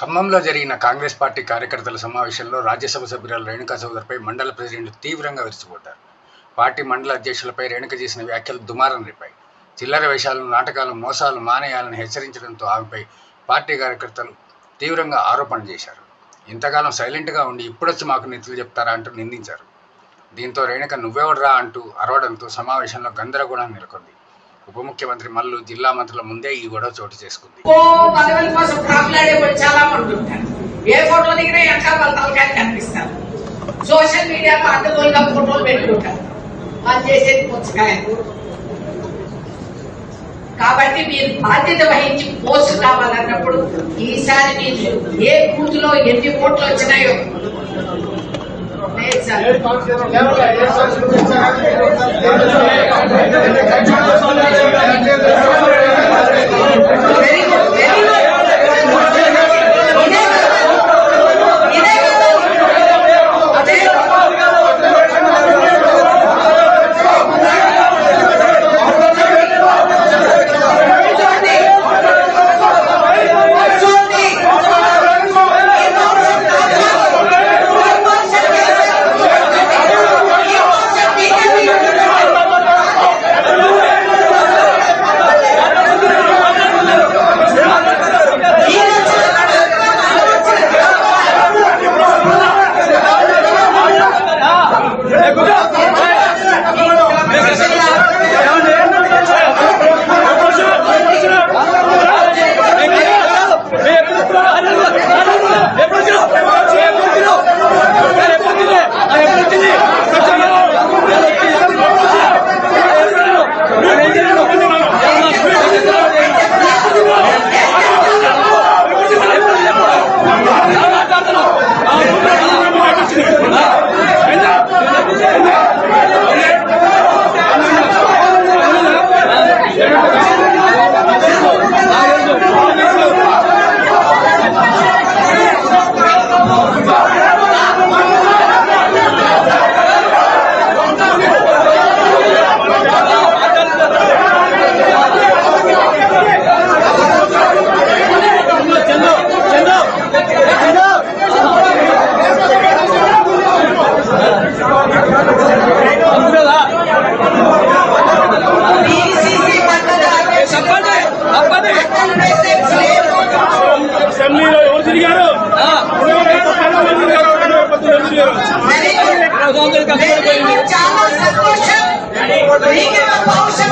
ఖమ్మంలో జరిగిన కాంగ్రెస్ పార్టీ కార్యకర్తల సమావేశంలో రాజ్యసభ సభ్యురాలు రేణుకా చౌదరిపై మండల ప్రెసిడెంట్ తీవ్రంగా విరుచుకుపడ్డారు. పార్టీ మండల అధ్యక్షులపై రేణుక చేసిన వ్యాఖ్యలు దుమారం రేపాయి. చిల్లర వేషాలు నాటకాలు మోసాలు మానేయాలని హెచ్చరించడంతో ఆమెపై పార్టీ కార్యకర్తలు తీవ్రంగా ఆరోపణ చేశారు. ఇంతకాలం సైలెంట్గా ఉండి ఇప్పుడొచ్చి మాకు నిధులు చెప్తారా అంటూ నిందించారు. దీంతో రేణుక నువ్వెవడరా అంటూ అరవడంతో సమావేశంలో గందరగోళం నెలకొంది. ఉప ముఖ్యమంత్రి మల్లు జిల్లా మంత్రుల ముందే ఈ గొడవ చోటు చేసుకుంది. ఓ కోసం చాలా మంది ఉంటారు. ఏ ఫోటో దిగినా ఎక్కడ వాళ్ళ కనిపిస్తారు. సోషల్ మీడియాలో అడ్డగోలుగా ఫోటోలు పెట్టుకుంటారు. వాళ్ళు చేసేది పుచ్చకాయ. కాబట్టి మీరు బాధ్యత వహించి పోస్ట్ కావాలన్నప్పుడు ఈసారి మీరు ఏ బూత్లో ఎన్ని ఓట్లు వచ్చినాయో Exactly. 我们应该把保险。